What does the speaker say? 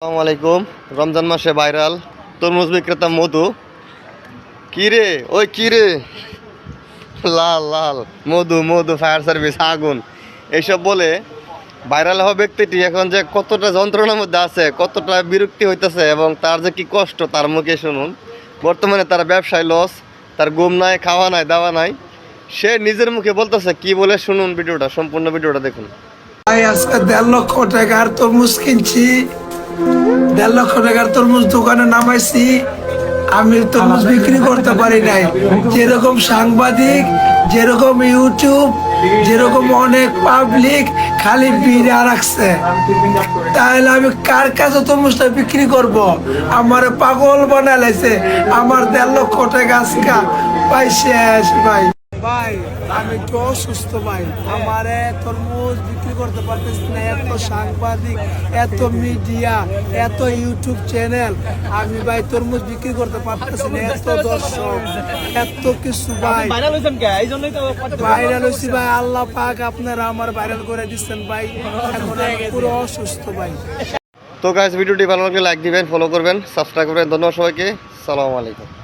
আসসালামু আলাইকুম। রমজান মাসে ভাইরাল, তরমুজ বিক্রেতা মধু। কি রে? ওই কিরে লাল লাল। মধু মধু, ফায়ার সার্ভিস, আগুন। এইসব বলে ভাইরাল হওয়া ব্যক্তিটি এখন যে কতটা যন্ত্রণার মধ্যে আছে, কতটা বিরক্তি হইতেছে এবং তার যে কি কষ্ট, তার মুখে শুনুন। বর্তমানে তার ব্যবসায় লস তার ঘুম নাই, খাওয়া নাই, দাওয়া নাই। সে নিজের মুখে বলতেছে, কি বলে শুনুন ভিডিওটা, সম্পূর্ণ ভিডিওটা দেখুন। আজকে দেড় লক্ষ টাকার তরমুজ কিনছি। দেড় লক্ষ টাকার তরমুজ দোকানে নামাইছি। আমি তরমুজ বিক্রি করতে পারি নাই। যেরকম সাংবাদিক, যেরকম ইউটিউব, যেরকম অনেক পাবলিক খালি বিড়া রাখছে। তাহলে আমি কার কাছে তরমুজটা বিক্রি করব? আমার পাগল বানাইছে। আমার দেড় লক্ষ টাকা আজকে শেষ ভাই। ভাই আমি একটু অসুস্থ ভাই। আমারে তরমুজ বিক্রি করতে পারতেছি না এত সাংবাদিক এত মিডিয়া এত ইউটিউব চ্যানেল আমি ভাই তরমুজ বিক্রি করতে পারতেছি না এত দর্শক এত কিছু ভাই। ভাইরাল হয়েছেন কে? এই জন্যই তো ভাইরাল হয়েছি ভাই আল্লাহ পাক আপনারা আমার ভাইরাল করে দিচ্ছেন ভাই। এখন পুরো অসুস্থ ভাই। তো গাইজ ভিডিওটি ভালো লাগলে লাইক দিবেন ফলো করবেন সাবস্ক্রাইব করবেন। ধন্যবাদ সবাইকে। সালামু আলাইকুম।